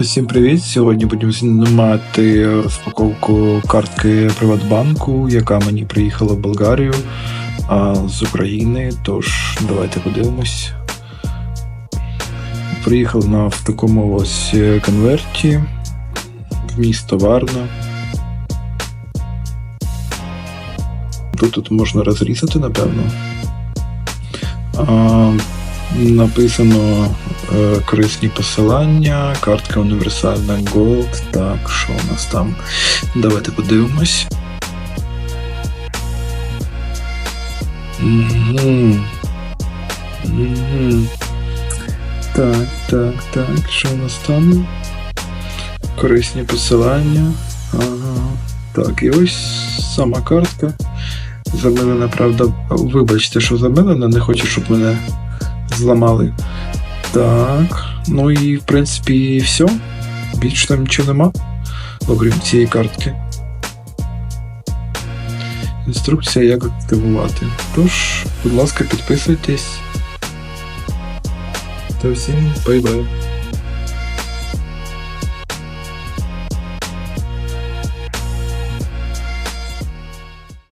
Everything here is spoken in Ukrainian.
Всім привіт! Сьогодні будемо знімати розпаковку картки Приватбанку, яка мені приїхала в Болгарію а, з України. Тож, давайте подивимось. Приїхала вона в такому ось е, конверті в місто Варна. Тут, тут можна розрізати, напевно. А, написано е, корисні посилання, картка універсальна Gold. Так, що у нас там? Давайте подивимось. Угу. Угу. Так, так, так. Що у нас там? Корисні посилання. Ага. Так, і ось сама картка. Замилена, правда, вибачте, що замилена, не хочу, щоб мене зламали. Так. Ну і в принципі все. Більше там нічого нема, окрім цієї картки. Інструкція, як активувати. Тож, будь ласка, підписуйтесь. Та всім бай-бай.